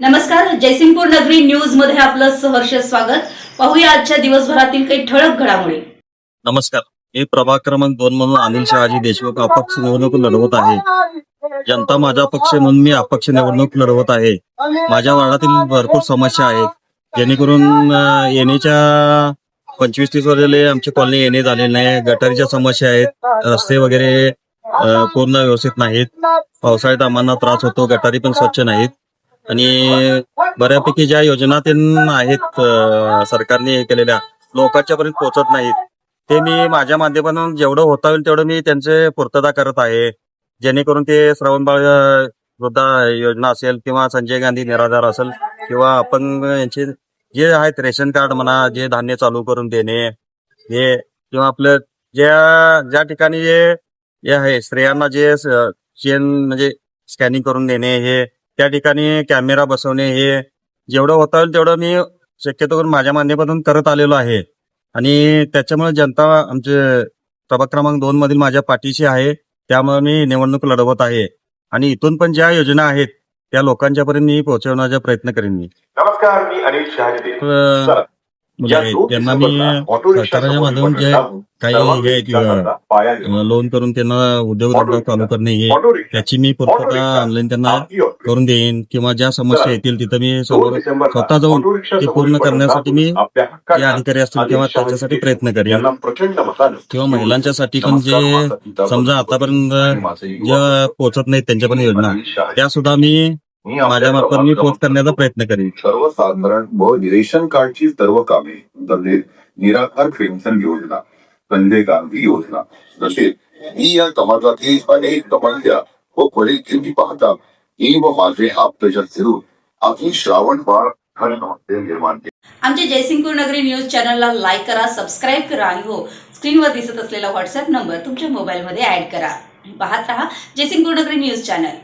नमस्कार जयसिंगपूर नगरी न्यूजमध्ये आपलं सहर्ष स्वागत. पाहूया आजच्या दिवसभरातील काही ठळक घडामोडी. नमस्कार मी प्रभाग क्रमांक दोन म्हणून अनिल शहाजी देशमुख अपक्ष निवडणूक लढवत आहे. जनता माझा पक्ष म्हणून मी अपक्ष निवडणूक लढवत आहे. माझ्या वार्डातील भरपूर समस्या आहेत. जेणेकरून येण्याच्या पंचवीस तीस वर्षाले आमची कॉलनी येणे झालेली नाही. गटारीच्या समस्या आहेत. रस्ते वगैरे पूर्ण व्यवस्थित नाहीत. पावसाळ्यात आम्हाला त्रास होतो. गटारी पण स्वच्छ नाहीत. आणि बऱ्यापैकी ज्या योजना ते आहेत सरकारने हे केलेल्या लोकांच्या पर्यंत पोहोचत नाहीत ते मी माझ्या माध्यमातून जेवढं होता होईल तेवढं मी त्यांचे पूर्तता करत आहे. जेणेकरून ते श्रवणबाळ वृद्धा योजना असेल किंवा संजय गांधी निराधार असेल किंवा अपंग यांचे जे आहेत रेशन कार्ड म्हणा जे धान्य चालू करून देणे हे किंवा आपलं ज्या ज्या ठिकाणी जे हे आहे स्त्रियांना जे चेन म्हणजे स्कॅनिंग करून देणे हे त्या ठिकाणी कॅमेरा बसवणे हे जेवढं होता होईल तेवढं मी शक्यतो करून माझ्या माध्यमातून करत आलेलो आहे. आणि त्याच्यामुळे जनता आमचे प्रभाग क्रमांक दोन मधील माझ्या पाठीशी आहे. त्यामुळे मी निवडणूक लढवत आहे. आणि इथून पण ज्या योजना आहेत त्या लोकांच्या पर्यंत मी पोहोचवण्याचा प्रयत्न करेन मी. नमस्कार मी अनिल म्हणजे त्यांना मी सरकारच्या माध्यमातून जे काही हे लोन करून त्यांना उद्योगधंदा चालू करणे हे त्याची मी पूर्तता ऑनलाईन त्यांना. करून देईन किंवा ज्या समस्या येतील तिथं मी स्वतः जाऊन ते पूर्ण करण्यासाठी मी जे अधिकारी असतील किंवा त्याच्यासाठी प्रयत्न करेन. किंवा महिलांच्यासाठी पण जे समजा आतापर्यंत ज्या पोहोचत नाहीत त्यांच्यापर्यंत योजना अनिल शहाजी. त्या सुद्धा मी माझ्या मार्फत मी पोस्ट करण्याचा प्रयत्न करेन. सर्वसाधारण व रेशन कार्डची सर्व कामे निराधार पेन्शन योजना संजय गांधी योजना तसेच मी या समाजातील अनेक समस्या व परिस्थिती पाहता मी व माझे आप्तजन फिरून आपली श्रावण बाळ आमच्या जयसिंगपूर नगरी न्यूज चॅनलला लाईक करा सबस्क्राईब करा आणि हो स्क्रीनवर दिसत असलेला व्हॉट्सअप नंबर तुमच्या मोबाईलमध्ये ऍड करा. पाहत रहा जयसिंगपूर नगरी न्यूज चॅनल.